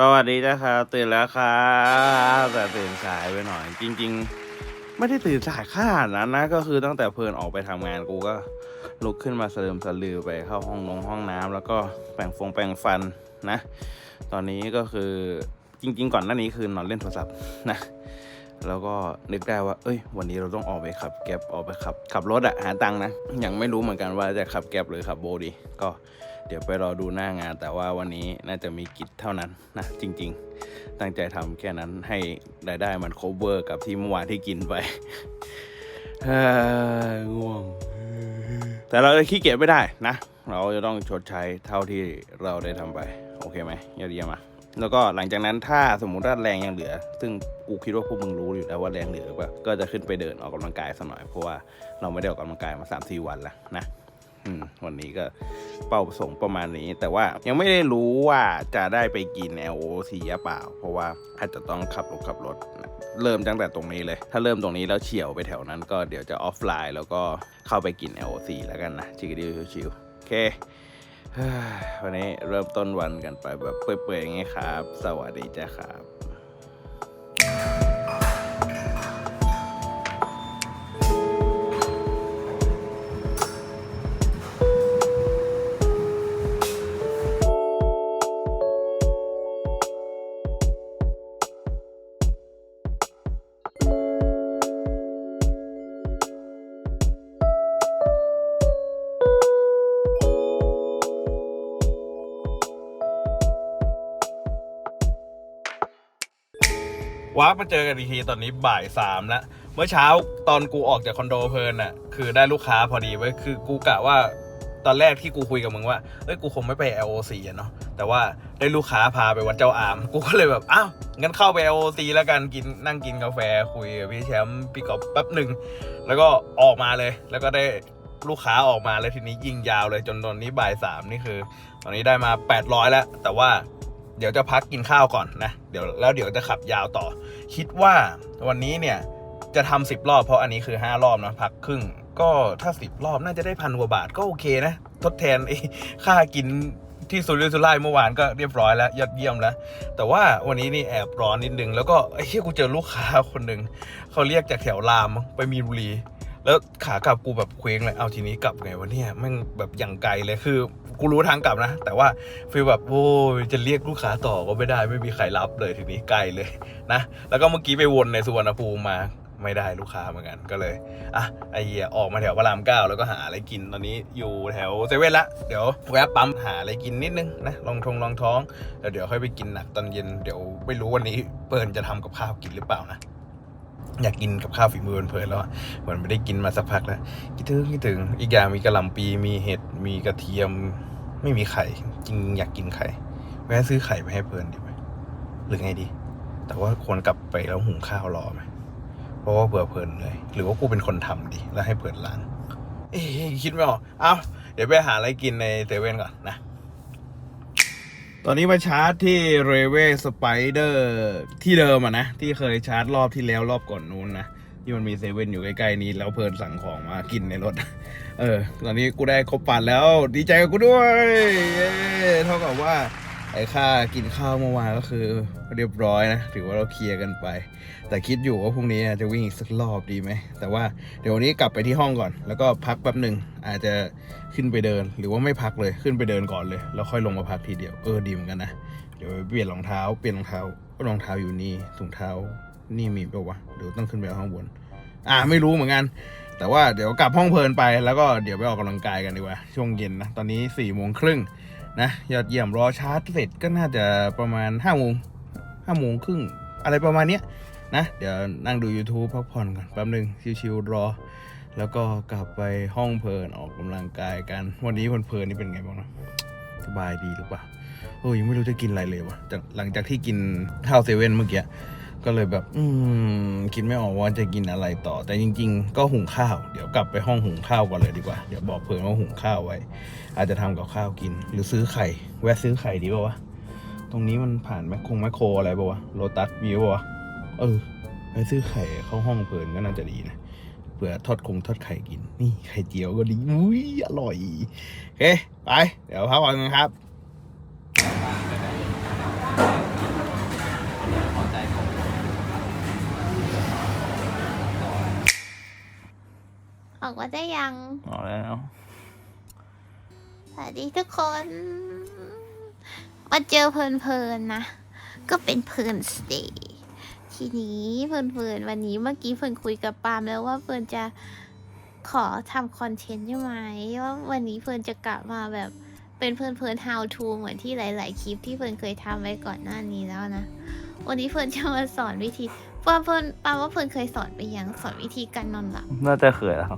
สวัสดีนะครับตื่นแล้วครับแต่ตื่นสายไปหน่อย จริง ๆ ไม่ได้ตื่นสายขนาดนั้นนะ ก็คือตั้งแต่เพลินออกไปทำงานกูก็ลุกขึ้นมาสลืมสลือไปเข้าห้องนงห้องน้ำแล้วก็แปรงฟงแปรงฟันนะ ตอนนี้ก็คือจริง ๆ ก่อนหน้านี้คือนอนเล่นโทรศัพท์นะแล้วก็นึกได้ว่า เอ้ย วันนี้เราต้องออกไปขับแก๊บออกไปขับ ขับรถอะหาตังค์นะ ยังไม่รู้เหมือนกันว่าจะขับแก๊บหรือขับโบดี ก็ เดี๋ยวไปรอดูหน้างาน แต่ว่าวันนี้น่าจะมีกิจเท่านั้นนะจริง ๆ ตั้งใจทำแค่นั้นให้รายได้มัน cover กับที่เมื่อวานที่กินไปง่วง แต่เราจะขี้เกียจไม่ได้นะ เราจะต้องชดใช้เท่าที่เราได้ทำไป โอเคไหมยอดเยี่ยมอะแล้วก็หลังจากนั้นถ้าสมมุติว่าแรงยังเหลือ ซึ่งกูคิดว่าพวกมึงรู้อยู่แล้วว่าแรงเหลือหรือเปล่าก็จะขึ้นไปเดินออกกำลังกายสักหน่อยเพราะว่าเราไม่ได้ออกกำลังกายมา3าสี่วันแล้วนะ วันนี้ก็เป้าประสงค์ประมาณนี้ แต่ว่ายังไม่ได้รู้ว่าจะได้ไปกิน LOC หรือเปล่า เพราะว่าอาจจะต้องขับรถขับรถ เริ่มตั้งแต่ตรงนี้เลย ถ้าเริ่มตรงนี้แล้วเฉียวไปแถวนั้น ก็เดี๋ยวจะออฟไลน์ แล้วก็เข้าไปกิน LOC แล้วกันนะชิคกี้พายชิวๆโอเควันนี้เริ่มต้นวันกันไปแบบเปื่อยๆอย่างงี้ครับ สวัสดีจ้าครับ ว้ามาเจอกันอีกทีตอนนี้บ่ายสามแล้วเมื่อเช้าตอนกูออกจากคอนโดเพลินอะคือได้ลูกค้าพอดีไว้ยคือกูกะว่าตอนแรกที่กูคุยกับมึงว่าเอ้ยกูคงไม่ไป LOC อะเนาะแต่ว่าได้ลูกค้าพาไปวัดเจ้าอาม กูก็เลยแบบอ้าวงั้นเข้าไป LOC แล้วกันกินนั่งกินกาแฟคุยกับพี่แชมป์พี่กอบแป๊บหนึ่งแล้วก็ออกมาเลย แล้วก็ได้ลูกค้าออกมาแล้วทีนี้ยิงยาวเลยจนตอนนี้บ่ายสามนี่คือ ตอนนี้ได้มา 800 แล้ว แต่ว่า เดี๋ยวจะพักกินข้าวก่อนนะ เดี๋ยวแล้วเดี๋ยวจะขับยาวต่อ คิดว่าวันนี้เนี่ยจะทำสิบรอบเพราะอันนี้คือ5รอบนะพักครึ่ง ก็ถ้า10รอบน่าจะได้พันกว่าบาทก็โอเคนะ ทดแทนค่ากินที่สุรุ่ยสุร่ายเมื่อวานก็เรียบร้อยแล้วยอดเยี่ยมแล้ว แต่ว่าวันนี้นี่แอบร้อนนิดนึง แล้วก็ไอ้ที่กูเจอลูกค้าคนหนึ่งเขาเรียกจากแถวรามไปมีบุรี แล้วขากลับกูแบบเคว้งเลยเอาทีนี้กลับไงวะเนี่ยแม่งแบบอย่างไกลเลยคือ กูรู้ทางกลับนะ แต่ว่าฟีลแบบโอ้ยจะเรียกลูกค้าต่อก็ไม่ได้ไม่มีใครรับเลยทีนี้ไกลเลยนะแล้วก็เมื่อกี้ไปวนในสุวรรณภูมิมาไม่ได้ลูกค้าเหมือนกันก็เลยอะไอเหี้ยออกมาแถวพระรามเก้าแล้วก็หาอะไรกินตอนนี้อยู่แถวเซเว่นละเดี๋ยวแวะปั๊มหาอะไรกินนิดนึงนะลองทงลองท้องแล้วเดี๋ยวค่อยไปกินหนักตอนเย็นเดี๋ยวไม่รู้วันนี้เปิร์นจะทำกับข้าวกินหรือเปล่านะ อยากกินกับข้าวฝีมือเพลินแล้วเหมือนไม่ได้กินมาสักพักแล้วคิดถึงคิดถึงอีกอย่างมีกระหล่ำปีมีเห็ดมีกระเทียม ไม่มีไข่จริงอยากกินไข่แวะซื้อไข่ไปให้เพลินดีไหมหรือไงดี แต่ว่าควรกลับไปแล้วหุงข้าวรอไหมเพราะว่าเผื่อเพลินเลย หรือว่ากูเป็นคนทำดีแล้วให้เพลินล้างเอ๊คิดไม่ออกเอาเดี๋ยวไปหาอะไรกินในเซเว่นก่อนนะ ตอนนี้มาชาร์จที่เรเวสไปเดอร์ที่เดิมอะนะ ที่เคยชาร์จรอบที่แล้วรอบก่อนนู้นนะ ที่มันมีเซเว่นอยู่ใกล้ๆนี้แล้วเพลินสั่งของมากินในรถ เออ ตอนนี้กูได้ครบปัดแล้ว ดีใจกับกูด้วยเย้เท่ากับว่า ไอ้ค่ากินข้าวเมื่อวานก็คือเรียบร้อยนะถือว่าเราเคลียร์กันไป แต่คิดอยู่ว่าพรุ่งนี้จะวิ่งอีกสักรอบดีไหมแต่ว่าเดี๋ยววันนี้กลับไปที่ห้องก่อน แล้วก็พักแป๊บหนึ่งอาจจะขึ้นไปเดิน หรือว่าไม่พักเลยขึ้นไปเดินก่อนเลย แล้วค่อยลงมาพักทีเดียวเออดีเหมือนกันนะเดี๋ยวเปลี่ยนรองเท้าเปลี่ยนรองเท้าก็รองเท้าอยู่นี่ถุงเท้านี่มีเปล่าวะเดี๋ยวต้องขึ้นไปข้างบน อ่าไม่รู้เหมือนกัน แต่ว่าเดี๋ยวกลับห้องเพลินไปแล้วก็เดี๋ยวไปออกกำลังกายกันดีกว่าช่วงเย็นนะตอนนี้สี่โมงครึ่ง นะยอดเยี่ยมรอชาร์จเสร็จก็น่าจะประมาณห้าโมงห้าโมงครึ่งอะไรประมาณเนี้ยนะ เดี๋ยวนั่งดู YouTube พักผ่อนก่อนแป๊บหนึ่งชิวๆรอ แล้วก็กลับไปห้องเพลินออกกำลังกายกัน วันนี้เพลินนี่เป็นไงบ้างนะสบายดีหรือเปล่าโอ้ยยังไม่รู้จะกินอะไรเลยวะหลังจากที่กินข้าวเซเว่นเมื่อกี้ ก็เลยแบบ อืม คิดไม่ออกว่าจะกินอะไรต่อ แต่จริง ๆ ก็หุงข้าว เดี๋ยวกลับไปห้องหุงข้าวก่อนเลยดีกว่า เดี๋ยวบอกเพลินว่าหุงข้าวไว้ อาจจะทำกับข้าวกิน หรือซื้อไข่ แวะซื้อไข่ดีป่าวะ ตรงนี้มันผ่านแมคคงแมคโครอะไรป่าวะ โลตัสมีป่าวะ เออ ไปซื้อไข่เข้าห้องเพลินก็น่าจะดีนะเผื่อทอดคงทอดไข่กิน นี่ไข่เจียวก็ดี อุ้ยอร่อยโอเคไป เดี๋ยวพักผ่อกันครับ ออกมาได้ยังออกแล้ว สวัสดีทุกคนมาเจอเพลินๆนะ ก็เป็นเพลินสเตย์ทีนี้เพลินๆวันนี้เมื่อกี้เพลินคุยกับปาล์มแล้วว่าเพลินจะขอทำคอนเทนต์ใช่ไหมว่าวันนี้เพลินจะกลับมาแบบเป็นเพลินๆ how to เหมือนที่หลาย ๆ คลิปที่เพลินเคยทำไว้ก่อนหน้านี้แล้วนะ วันนี้เพลินจะมาสอนวิธีปาล์มเพลินปาล์มว่าเพลินเคยสอนไปยังสอนวิธีการนอนหลับ น่าจะเคยแล้ว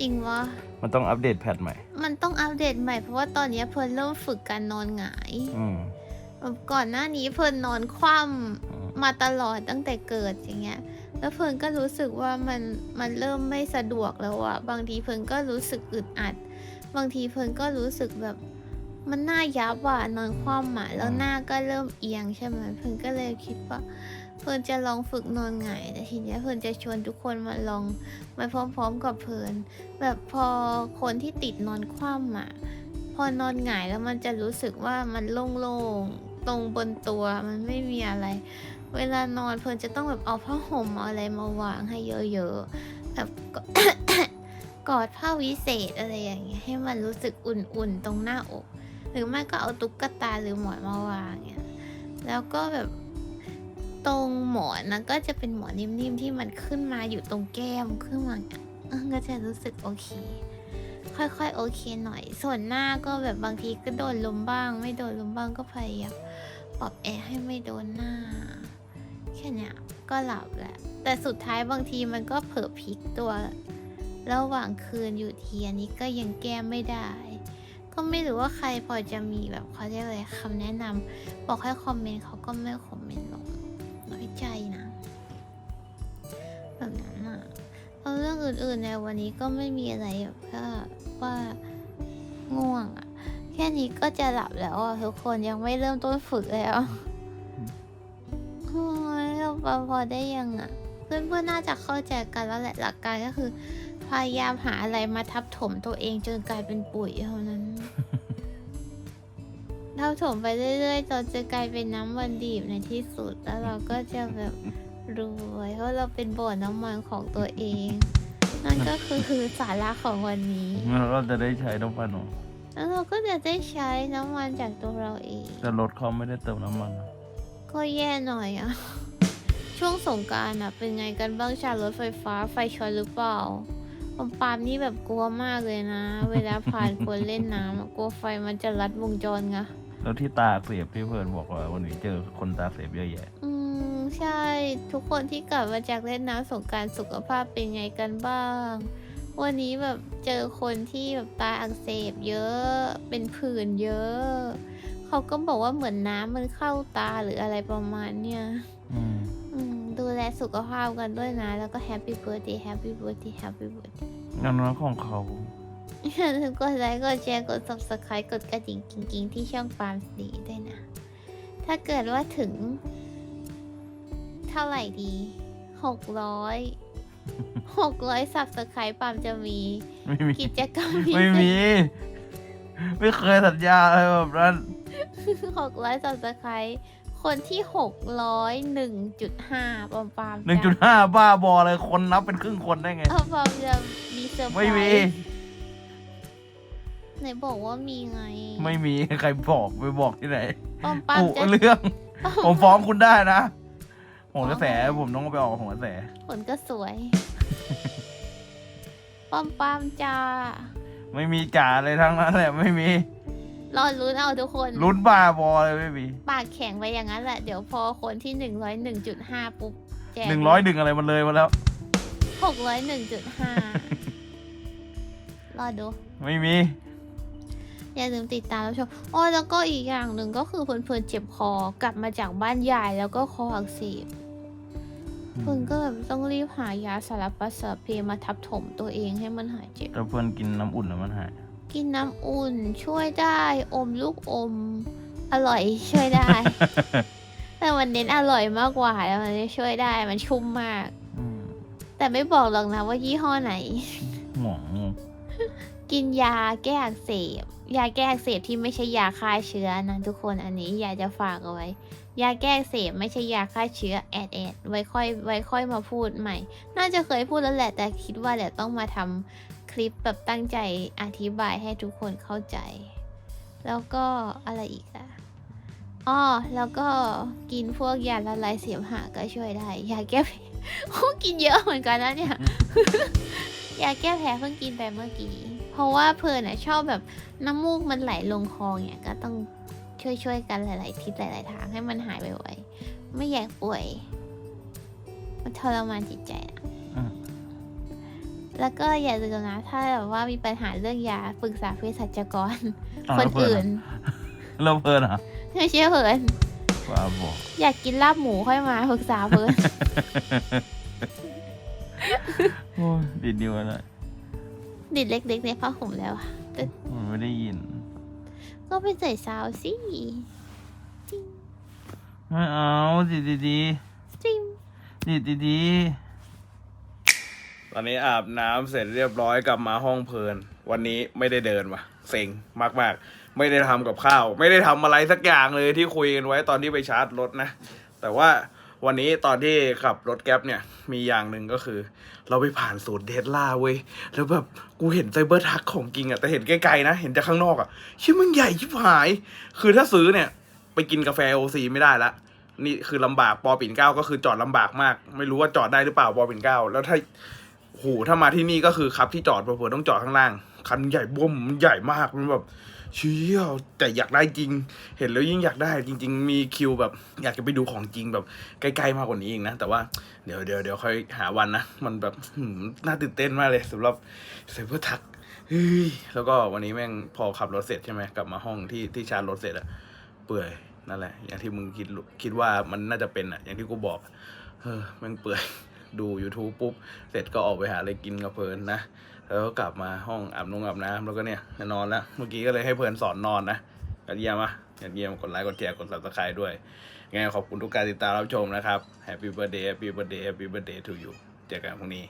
จริงวะ มันต้องอัปเดตแพทใหม่ มันต้องอัปเดตใหม่เพราะว่าตอนนี้เพิ่นเริ่มฝึกการนอนหงายอืมแบบก่อนหน้านี้เพิ่นนอนคว่อืมำมาตลอดตั้งแต่เกิดอย่างเงี้ย แล้วเพิ่นก็รู้สึกว่ามันมันเริ่มไม่สะดวกแล้วอะบางทีเพิ่นก็รู้สึกอึดอัด บางทีเพิ่นก็รู้สึกแบบมันหน้ายับอะนอนคว่ำอะแล้วหน้าก็เริ่มเอียงใช่ไหมเพิ่นก็เลยคิดว่า เพิ่นจะลองฝึกนอนหงายแต่ทีเนี้ยเพิ่นจะชวนทุกคนมาลองมาพร้อมๆกับเพิ่นแบบพอคนที่ติดนอนคว่ำอะพอนอนหงายแล้วมันจะรู้สึกว่ามันโล่งๆตรงบนตัวมันไม่มีอะไร เวลานอนเพลินจะต้องแบบเอาผ้าห่มเอาอะไรมาวางให้เยอะๆแบบกกอดผ้าวิเศษอะไรอย่างเงี้ยให้มันรู้สึกอุ่นๆตรงหน้าอก หรือไม่ก็เอาตุ๊กตาหรือหมอนมาวางเงี้ยแล้วก็แบบ ตรงหมอนนะก็จะเป็นหมอนนิ่มๆที่มันขึ้นมาอยู่ตรงแก้มขึ้นมาก็จะรู้สึกโอเค ค่อยๆ โอเคหน่อย ส่วนหน้าก็แบบบางทีก็โดนลมบ้าง ไม่โดนลมบ้างก็พยายามปรับแอร์ให้ไม่โดนหน้า แค่เนี้ยก็หลับแหละ แต่สุดท้ายบางทีมันก็เผลอพลิกตัว ระหว่างคืนอยู่ทีอันนี้ก็ยังแก้ไม่ได้ ก็ไม่รู้ว่าใครพอจะมีแบบเขาเรียกอะไรคำแนะนำบอกให้คอมเมนต์เขาก็ไม่คอม ใจนะแบบนั้นอะเอาเรื่องอื่นๆในวันนี้ก็ไม่มีอะไรแบบก็ว่าง่วงอะแค่นี้ก็จะหลับแล้วอะทุกคนยังไม่เริ่มต้นฝึกแล้วโอ้ยเราพอได้ยังอะ เพื่อนๆน่าจะเข้าใจกันแล้วแหละหลักการก็คือ พยายามหาอะไรมาทับถมตัวเองจนกลายเป็นปุ๋ยเท่านั้น ทับถมไปเรื่อยๆจนจะกลายเป็นน้ำมันดีบในที่สุด แล้วเราก็จะแบบรวยเพราะเราเป็นบ่อน้ำมันของตัวเอง นั่นก็คือคือสาระของวันนี้แล้วเราจะได้ใช้น้ำมันหรอแล้วเราก็จะได้ใช้น้ำมันจากตัวเราเองแต่รถเขาไม่ได้เติมน้ำมันนะก็แย่หน่อยอะช่วงสงกรารอะเป็นไงกันบ้างชารถไฟฟ้าไฟช็อตหรือเปล่าปอมปามนี่แบบกลัวมากเลยนะ เวลาผ่านคนเล่นน้ำอะกลัวไฟมันจะลัดวงจรไง แล้วที่ตาเสียบที่เพื่อนบอกว่าวันนี้เจอคนตาเสียบเยอะแยะ อืมใช่ ทุกคนที่กลับมาจากเล่นน้ำสงกรารสุขภาพเป็นไงกันบ้าง วันนี้แบบเจอคนที่แบบตาอักเสบเยอะ เป็นผื่นเยอะ เขาก็บอกว่าเหมือนน้ำมันเข้าตาหรืออะไรประมาณเนี้ยอืม อืม ดูแลสุขภาพกันด้วยนะ แล้วก็แฮปปี้เบิร์ดเดย์แฮปปี้เบิร์ดเดย์แฮปปี้เบิร์ดเดย์งานนั้นของเขา อย่าลืมกดไลค์กดแชร์กด subscribe กดกระดิ่งกิ๊งๆที่ช่องปาล์มสีด้วยนะ ถ้าเกิดว่าถึง เท่าไหร่ดีหกร้อยหกร้อย subscribe ปาล์มจะมี ไม่มี กิจกรรมพิไม่เศมี ษไม่เคยสัญญาอะไรแบบนั้น หกร้อย subscribe คนที่หกร้อยหนึ่งจุดห้าปาล์มปาล์มหนึ่งจุดห้าบ้าบอเลยคนนับเป็นครึ่งคนได้ไง เอาปาล์มจะมีเซอร์ไพรไม่มี ส์ ไหนบอกว่ามีไงไม่มีใครบอกไปบอกที่ไหนปาล์มปาล์มกุจะเรื่อง ผมฟ้องคุณได้นะโหนกระแสฟ้องผมต้องไปออกโหนกระแส ผลก็สวยปอมปามจ้าไม่มีจ่าเลยทั้งนั้นแหละไม่มีรอลุ้นเอาทุกคนลุ้นบ้าบอเลยไม่มีปากแข็งไปอย่างนั้นแหละ เดี๋ยวพอคนที่หนึ่งร้อยหนึ่งจุดห้าปุ๊บแจกหนึ่งร้อยหนึ่งอะไรมันเลยมาแล้วหกร้อยหนึ่งจุดห้ารอดู ไม่มี อย่าลืมติดตามรับชมอ๋อแล้วก็อีกอย่างหนึ่งก็คือเพลินๆเจ็บคอกลับมาจากบ้านใหญ่แล้วก็คออักเสบเพลินก็แบบต้องรีบหายาสารพัดสารเพมาทับถมตัวเองให้มันหายเจ็บแต่เพื่อนกินน้ำอุ่นแล้วมันหาย กินน้ำอุ่นช่วยได้อมลูกอม อร่อยช่วยได้ แต่มันเน้นอร่อยมากกว่าแล้วมันช่วยได้มันชุ่มมากอืมแต่ไม่บอกหรอกนะว่ายี่ห้อไหนหมอง กินยาแก้อักเสบ ยาแก้อักเสบที่ไม่ใช่ยาฆ่าเชื้อนะทุกคนอันนี้อยากจะฝากเอาไว้ ยาแก้อักเสบไม่ใช่ยาฆ่าเชื้อแอดแอดไว้ค่อยไว้ค่อยมาพูดใหม่ น่าจะเคยพูดแล้วแหละแต่คิดว่าเดี๋ยวต้องมาทำคลิปแบบตั้งใจอธิบายให้ทุกคนเข้าใจ แล้วก็อะไรอีกอะอ๋อแล้วก็กินพวกยาละลายเสมหะก็ช่วยได้ ยาแก้แพ้โอ้กินเยอะเหมือนกันนะเนี่ย ยาแก้แพ้เพิ่งกินไปเมื่อกี้เพ ราะว่าเพลินอะชอบแบบน้ำมูกมันไหลลงคอเนี่ยก็ต้องช่วยช่วยๆกันหลาย ๆ ทิศหลาย ๆ ทางให้มันหายไวๆไม่อยากป่วย มันทรมานจิตใจนะอืมแล้วก็อย่าลืมนะถ้าแบบว่ามีปัญหาเรื่องยาปรึกษาเภสัชกรอ้าวคนแล้วเพิ่อื่นอะเราเพลินเหรอะไม่ใช่เพินว่าบอกอยากกินลาบหมูค่อยมาปรึกษาเพินโอ้ยดิดนิ้วนะ ดิดเล็กๆในผ้าห่มแล้วอะแต่มันไม่ได้ยิน ก็ไปใส่ซาวสิไม่เอาดิดดีจริงๆดิดดีตอนนี้อาบน้ำเสร็จเรียบร้อยกลับมาห้องเพลิน วันนี้ไม่ได้เดินว่ะ เซ็งมากๆ ไม่ได้ทำกับข้าว ไม่ได้ทำอะไรสักอย่างเลยที่คุยกันไว้ตอนที่ไปชาร์จรถนะ แต่ว่า วันนี้ตอนที่ขับรถแก๊ปเนี่ย มีอย่างหนึ่งก็คือ เราไปผ่านศูนย์เทสลาเว้ย แล้วแบบกูเห็นไซเบอร์ทักของจริงอะแต่เห็นไกลๆนะ เห็นจากข้างนอกอะชื่อมันใหญ่ชิบหาย คือถ้าซื้อเนี่ย ไปกินกาแฟโอซีไม่ได้ละ นี่คือลำบากปอปิ่นเก้าก็คือจอดลำบากมาก ไม่รู้ว่าจอดได้หรือเปล่าปอปิ่นเก้าแล้วถ้าโหถ้ามาที่นี่ก็คือครับที่จอดเผื่อต้องจอดข้างล่างคันใหญ่บ้มมันใหญ่มากมันแบบ เชี่ยแต่อยากได้จริง เห็นแล้วยิ่งอยากได้จริง ๆ มีคิวแบบ อยากจะไปดูของจริงแบบใกล้ๆมากกว่านี้อีกนะ แต่ว่าเดี๋ยวเดี๋ยวเดี๋ยวค่อยหาวันนะ มันแบบน่าตื่นเต้นมากเลยสำหรับเซเบอร์ทักแล้วก็วันนี้แม่งพอขับรถเสร็จใช่ไหมกลับมาห้องที่ที่ชาร์จรถเสร็จอะเปื่อยนั่นแหละ อย่างที่มึงคิดคิดว่ามันน่าจะเป็นอะอย่างที่กูบอกเออแม่งเปื่อยดู YouTube ปุ๊บ เสร็จก็ออกไปหาอะไรกินกับเพลินนะ แล้วก็กลับมาห้องอาบนงอาบน้ำแล้วก็เนี่ยจะนอนแล้ว เมื่อกี้ก็เลยให้เพื่อนสอนนอนนะยอดเยี่ยมอะยอดเยี่ยมกดไลค์กดแชร์กดซับสไคร้ด้วยไงขอบคุณทุกการติดตามรับชมนะครับ Happy birthday Happy birthday Happy birthday to you เจอกันพรุ่งนี้